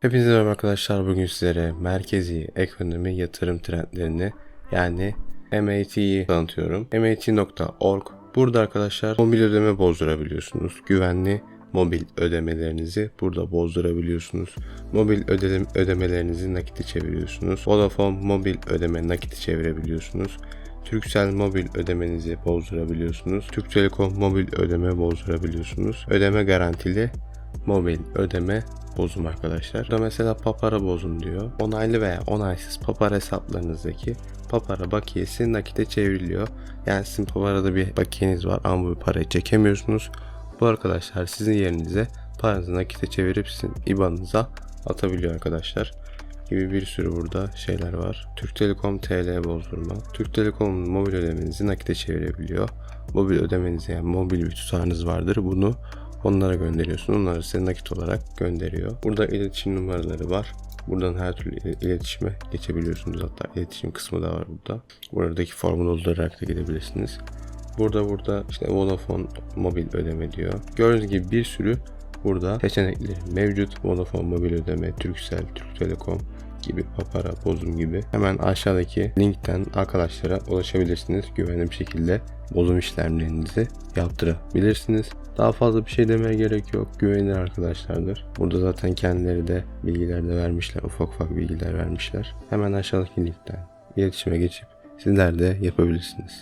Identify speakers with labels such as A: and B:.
A: Hepinize merhaba arkadaşlar. Bugün sizlere merkezi ekonomi yatırım trendlerini yani MAT'yi tanıtıyorum. MAT.org Burada arkadaşlar mobil ödeme bozdurabiliyorsunuz. Güvenli mobil ödemelerinizi burada bozdurabiliyorsunuz. Mobil ödem ödemelerinizi nakite çeviriyorsunuz. Vodafone mobil ödeme nakite çevirebiliyorsunuz. Turkcell mobil ödemenizi bozdurabiliyorsunuz. Türk Telekom mobil ödeme bozdurabiliyorsunuz. Ödeme garantili mobil ödeme bozum arkadaşlar. Burada mesela papara bozun diyor. Onaylı veya onaysız papara hesaplarınızdaki papara bakiyesi nakite çevriliyor. Yani sizin paparada bir bakiyeniz var ama bu parayı çekemiyorsunuz. Bu arkadaşlar sizin yerinize paranızı nakite çevirip sizin IBAN'ınıza atabiliyor arkadaşlar gibi bir sürü burada şeyler var. Türk Telekom TL bozdurma. Türk Telekom'un mobil ödemenizi nakite çevirebiliyor. Mobil ödemenizi yani mobil bir tutarınız vardır. Bunu onlara gönderiyorsun. Onlar size nakit olarak gönderiyor. Burada iletişim numaraları var. Buradan her türlü il- iletişime geçebiliyorsunuz. Hatta iletişim kısmı da var burada. Buradaki formu doldurarak da gidebilirsiniz. Burada burada işte Vodafone mobil ödeme diyor. Gördüğünüz gibi bir sürü burada seçenekleri mevcut. Vodafone mobil ödeme, Turkcell, Türk Telekom gibi papara, bozum gibi. Hemen aşağıdaki linkten arkadaşlara ulaşabilirsiniz. Güvenli bir şekilde bozum işlemlerinizi yaptırabilirsiniz. Daha fazla bir şey demeye gerek yok. Güvenilir arkadaşlardır. Burada zaten kendileri de bilgiler de vermişler. Ufak ufak bilgiler vermişler. Hemen aşağıdaki linkten iletişime geçip sizler de yapabilirsiniz.